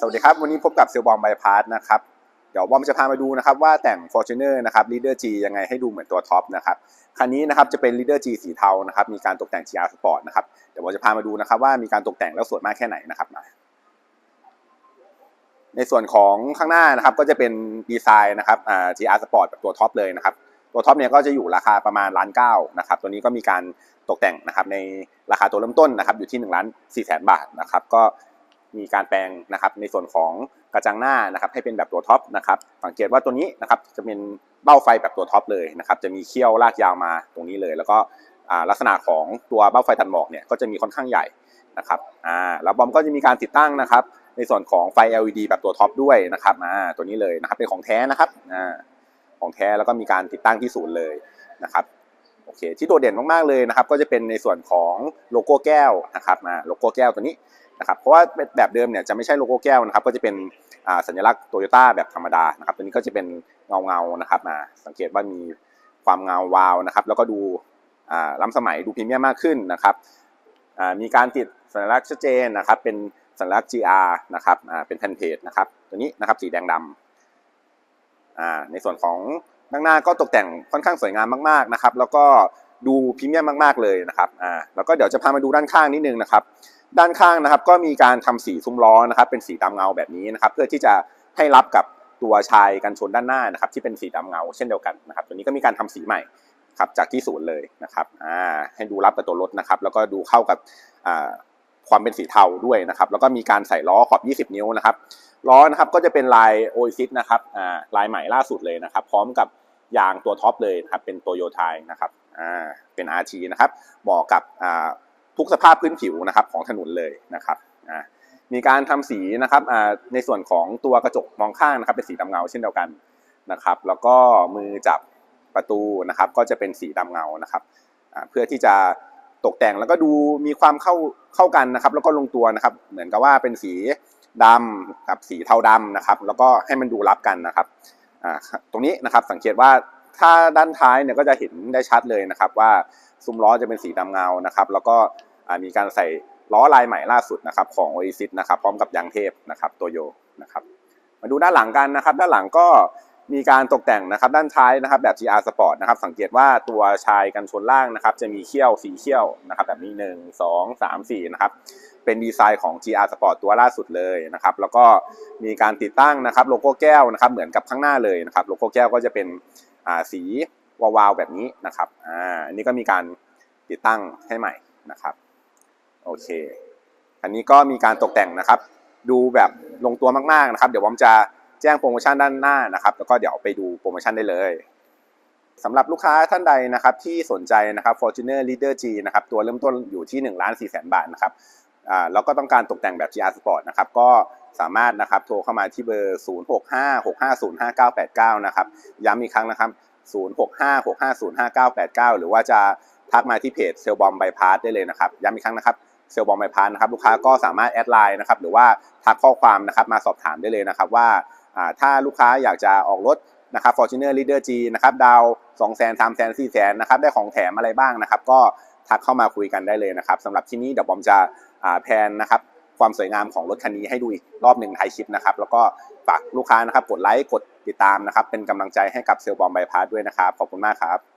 สวัสดีครับ วันนี้พบกับเซลบอมไบพาร์นะครับ เดี๋ยวบอมจะพามาดูนะครับว่าแต่ง Fortuner นะครับ Leader G ยังไงให้ดูเหมือนตัวท็อปนะครับคันนี้นะครับจะเป็น Leader G สีเทานะครับมีการตกแต่ง GR Sport นะครับเดี๋ยวบอมจะพามาดูนะครับว่ามีการตกแต่งแล้วสวยมากแค่ไหนนะครับมาในส่วนของข้างหน้านะครับก็จะเป็นดีไซน์นะครับอ่า GR Sport แบบตัวท็อปเลยนะครับตัวท็อปเนี่ยก็จะอยู่ราคาประมาณล้านเก้านะครับตัวนี้ก็มีการตกแต่งนะครับในราคาตัวเริ่มต้นนะครับอยู่ที่1นึ่งล้านสี่แสนบาทนะครับก็ มีการแปลงนะครับในส่วนของกระจังหน้านะครับให้เป็นแบบตัวท็อปนะครับสังเกตว่าตัวนี้นะครับจะเป็นเบ้าไฟแบบตัวท็อปเลยนะครับจะมีเขี้ยวลากยาวมาตรงนี้เลย แล้วก็ลักษณะของตัวเบ้าไฟตัดหมอกเนี่ยก็จะมีค่อนข้างใหญ่นะครับอ่าแล้วบอมก็จะมีการติดตั้งนะครับในส่วนของไฟ LED แบบตัวท็อปด้วยนะครับอ่าตัวนี้เลยนะครับเป็นของแท้นะครับอ่าของแท้แล้วก็มีการติดตั้งที่ศูนย์เลยนะครับโอเคที่โดดเด่นมากๆเลยนะครับ ก็จะเป็นในส่วนของโลโก้แก้วนะครับมาโลโก้แก้วตัวนี้ นะครับเพราะว่าแบบเดิมเนี่ยจะไม่ใช่โลโก้แก้วนะครับ ก็จะเป็นสัญลักษณ์โตโยต้าแบบธรรมดานะครับ ตัวนี้ก็จะเป็นเงาเงานะครับมาสังเกตว่ามีความเงาวาวนะครับ แล้วก็ดูล้ำสมัยดูพรีเมียมมากขึ้นนะครับมีการติดสัญลักษณ์ชัดเจนนะครับ เป็นสัญลักษณ์ GR นะครับเป็นแผ่นเพจนะครับตัวนี้นะครับสีแดงดำอ่าในส่วนของด้านหน้าก็ตกแต่งค่อนข้างสวยงามมากๆนะครับ แล้วก็ ดูพรีเมียมมากๆเลยนะครับอ่าแล้วก็เดี๋ยวจะพามาดูด้านข้างนิดนึงนะครับ ด้านข้างนะครับก็มีการทำสีซุ้มล้อนะครับเป็นสีดำเงาแบบนี้นะครับ เพื่อที่จะให้รับกับตัวชายกันชนด้านหน้านะครับที่เป็นสีดำเงาเช่นเดียวกันนะครับ ตัวนี้ก็มีการทำสีใหม่ครับจากที่ศูนย์เลยนะครับอ่าให้ดูรับกับตัวรถนะครับ แล้วก็ดูเข้ากับอ่าความเป็นสีเทาด้วยนะครับ แล้วก็มีการใส่ล้อขอบ 20 นิ้วนะครับล้อนะครับก็จะเป็นลายโอซิสนะครับอ่าลายใหม่ล่าสุดเลยนะครับ พร้อมกับยางตัวท็อปเลยครับเป็นโตโยไทนะครับ อ่าเป็น RT นะครับเหมาะกับอ่าทุกสภาพพื้นผิวนะครับของถนนเลยนะครับอ่ามีการทำสีนะครับอ่าในส่วนของตัวกระจกมองข้างนะครับเป็นสีดำเงาเช่นเดียวกันนะครับ แล้วก็มือจับประตูนะครับ ก็จะเป็นสีดำเงานะครับเพื่อที่จะตกแต่งแล้วก็ดูมีความเข้าเข้ากันนะครับ แล้วก็ลงตัวนะครับ เหมือนกับว่าเป็นสีดำกับสีเทาดำนะครับ แล้วก็ให้มันดูรับกันนะครับตรงนี้นะครับสังเกตว่า ถ้าด้านท้ายเนี่ยก็จะเห็นได้ชัดเลยนะครับ ว่าซุ้มล้อจะเป็นสีดำเงานะครับ แล้วก็มีการใส่ล้อลายใหม่ล่าสุดนะครับของ Oasis นะครับพร้อมกับยางเทพนะครับตัวโยนะครับมาดูด้านหลังกันนะครับ ด้านหลังก็มีการตกแต่งนะครับด้านท้ายนะครับแบบ GR Sport นะครับสังเกตว่าตัวชายกันชนล่างนะครับ จะมีเขี้ยวสีเขี้ยวนะครับ แบบนี้ 1 2 3 4นะครับเป็นดีไซน์ของ GR Sport ตัวล่าสุดเลยนะครับ แล้วก็มีการติดตั้งนะครับโลโก้แก้วนะครับ เหมือนกับข้างหน้าเลยนะครับ โลโก้แก้วก็จะเป็น สีวาวๆแบบนี้นะครับอ่าอันนี้ก็มีการติดตั้งให้ใหม่นะครับโอเค อันนี้ก็มีการตกแต่งนะครับ ดูแบบลงตัวมากๆนะครับ เดี๋ยวผมจะแจ้งโปรโมชั่นด้านหน้านะครับ แล้วก็เดี๋ยวไปดูโปรโมชั่นได้เลยสำหรับลูกค้าท่านใดนะครับที่สนใจนะครับ Fortuner Leader G นะครับตัวเริ่มต้นอยู่ที่1ล้าน4แสนบาทนะครับอ่าแล้วก็ต้องการตกแต่งแบบ GR Sport นะครับก็ สามารถนะครับโทรเข้ามาที่เบอร์ 0656505989 นะครับ ย้ำอีกครั้งนะครับ 0656505989 หรือว่าจะทักมาที่เพจเซลบอมไบพาสได้เลยนะครับ ย้ำอีกครั้งนะครับเซลบอมไบพาสนะครับลูกค้าก็สามารถแอดไลน์นะครับหรือว่าทักข้อความนะครับมาสอบถามได้เลยนะครับว่าถ้าลูกค้าอยากจะออกรถนะครับ Fortuner Leader G นะครับดาว2 0 0 0 0 0 3 0 0 0 4 0 0 0นะครับได้ของแถมอะไรบ้างนะครับ ก็ทักเข้ามาคุยกันได้เลยนะครับสำหรับที่นี้เดี๋ยวผมจะแพนนะครับ ความสวยงามของรถคันนี้ให้ดูอีกรอบหนึ่งท้ายคลิปนะครับ แล้วก็ฝากลูกค้านะครับกดไลค์กดติดตามนะครับ เป็นกำลังใจให้กับเซลบอมไบพาสด้วยนะครับ ขอบคุณมากครับ